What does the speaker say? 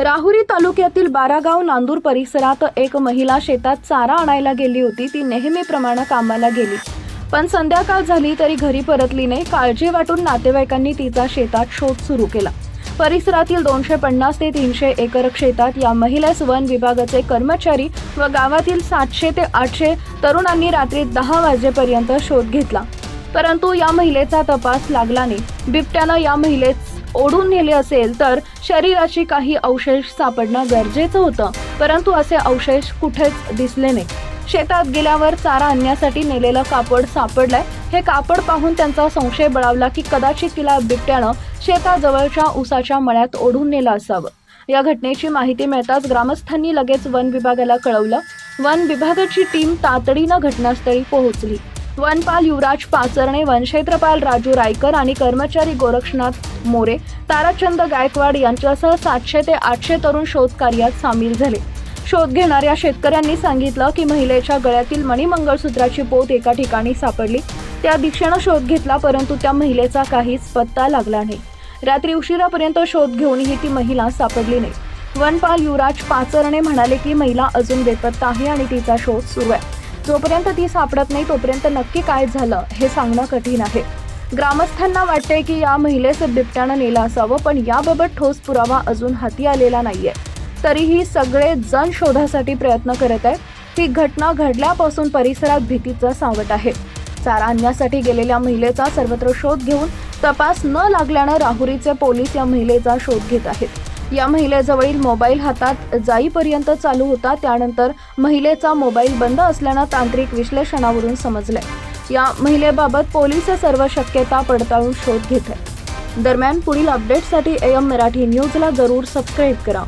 राहुरी तालुक्यातील बारागाव नांदूर परिसरात एक महिला शेतात चारा आणायला गेली होती. ती नेहमीप्रमाणे कामाला गेली. पण संध्याकाळ झाली तरी घरी परतली नाही. काळजी वाटून नातेवाईकांनी तिचा शेतात शोध सुरू केला. परिसरातील दोनशे पन्नास ते तीनशे एकर शेतात या महिलेस वन विभागाचे कर्मचारी व गावातील सातशे ते आठशे तरुणांनी रात्री दहा वाजेपर्यंत शोध घेतला. परंतु या महिलेचा तपास लागला नाही. बिबट्यानं या महिलेस ओढून नेले असेल तर शरीराची काही अवशेष सापडणं गरजेचं होतं. परंतु असे अवशेष कुठेच दिसले नाही. शेतात गेल्यावर चारा आणण्यासाठी नेलेलं कापड सापडलंय. हे कापड पाहून त्यांचा संशय बळावला की कदाचित तिला बिबट्यानं शेताजवळच्या उसाच्या मळ्यात ओढून नेलं असावं. या घटनेची माहिती मिळताच ग्रामस्थांनी लगेच वन विभागाला कळवलं. वन विभागाची टीम तातडीनं घटनास्थळी पोहोचली. वनपाल युवराज पाचरणे वनक्षेत्रपाल राजू रायकर आणि कर्मचारी गोरक्षनाथ मोरे ताराचंद गायकवाड यांच्यासह सातशे ते आठशे तरुण शोध कार्यात सामील झाले. शोध घेणाऱ्या शेतकऱ्यांनी सांगितलं की महिलेच्या गळ्यातील मणिमंगळसूत्राची पोत एका ठिकाणी सापडली. त्या दिशेनं शोध घेतला परंतु त्या महिलेचा काहीच पत्ता लागला नाही. रात्री उशिरापर्यंत शोध घेऊनही ती महिला सापडली नाही. वनपाल युवराज पाचरणे म्हणाले की महिला अजून बेपत्ता आहे आणि तिचा शोध सुरू आहे. जोपर्यंत ती सापडत नाही तोपर्यंत नक्की काय झालं हे सांगणं कठीण आहे. ग्रामस्थांना वाटते की या महिलेस बिबट्यानं नेलं असावं पण याबाबत ठोस पुरावा अजून हाती आलेला नाहीये. तरीही सगळे जण शोधासाठी प्रयत्न करत आहे ही घटना घडल्यापासून परिसरात भीतीचं सावट आहे. चारा आणण्यासाठी गेलेल्या महिलेचा सर्वत्र शोध घेऊन तपास न लागल्यानं राहुरीचे पोलीस या महिलेचा शोध घेत आहेत. या महिलेजवळील मोबाईल हातात जाईपर्यंत चालू होता त्यानंतर महिलेचा मोबाईल बंद असल्यानं तांत्रिक विश्लेषणावरून समजलंय. या महिलेबाबत पोलीस सर्व शक्यता पडताळून शोध घेत आहेत दरम्यान पुढील अपडेटसाठी एम मराठी न्यूजला जरूर सबस्क्राईब करा.